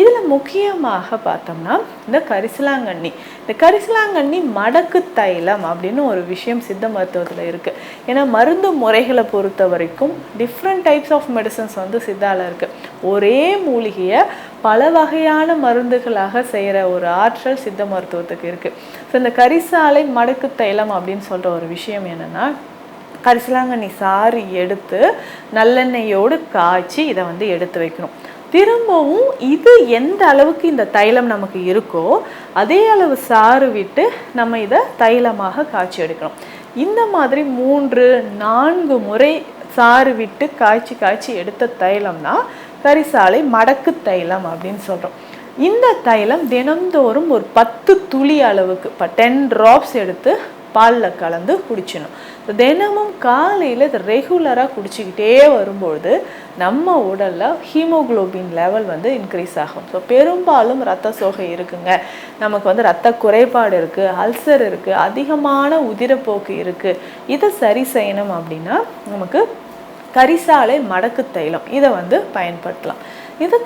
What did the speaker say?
இதில் முக்கியமாக பார்த்தோம்னா இந்த கரிசலாங்கண்ணி. இந்த கரிசலாங்கண்ணி மடக்கு தைலம் அப்படின்னு ஒரு விஷயம் சித்த மருத்துவத்தில் இருக்குது ஏன்னா மருந்து முறைகளை பொறுத்த வரைக்கும் டிஃப்ரெண்ட் டைப்ஸ் ஆஃப் மெடிசன்ஸ் வந்து சித்தால இருக்குது ஒரே மூலிகையை பல வகையான மருந்துகளாக செய்கிற ஒரு ஆற்றல் சித்த மருத்துவத்துக்கு இருக்குது ஸோ இந்த கரிசாலை மடக்கு தைலம் அப்படின்னு சொல்கிற ஒரு விஷயம் என்னென்னா கரிசலாங்கண்ணி சாறு எடுத்து நல்லெண்ணெயோடு காய்ச்சி இதை வந்து எடுத்து வைக்கணும். திரும்பவும் இது எந்த அளவுக்கு இந்த தைலம் நமக்கு இருக்கோ அதே அளவு சாறு விட்டு நம்ம இதை தைலமாக காய்ச்சி எடுக்கணும். இந்த மாதிரி மூன்று நான்கு முறை சாறு விட்டு காய்ச்சி காய்ச்சி எடுத்த தைலம் தான் கரிசாலை மடக்கு தைலம் அப்படின்னு சொல்கிறோம் இந்த தைலம் தினம்தோறும் ஒரு பத்து துளி அளவுக்கு இப்போ டென் ட்ராப்ஸ் எடுத்து பாலில் கலந்து குடிச்சிடணும். தினமும் காலையில் இதை ரெகுலராக குடிச்சிக்கிட்டே வரும்பொழுது நம்ம உடலில் ஹீமோகுளோபின் லெவல் வந்து இன்க்ரீஸ் ஆகும். ஸோ பெரும்பாலும் ரத்த சோகை இருக்குங்க. நமக்கு வந்து ரத்த குறைபாடு இருக்குது அல்சர் இருக்குது அதிகமான உதிரப்போக்கு இருக்குது இதை சரி செய்யணும் அப்படின்னா நமக்கு கரிசாலை மடக்கு தைலம் இதை வந்து பயன்படுத்தலாம். இதுக்கு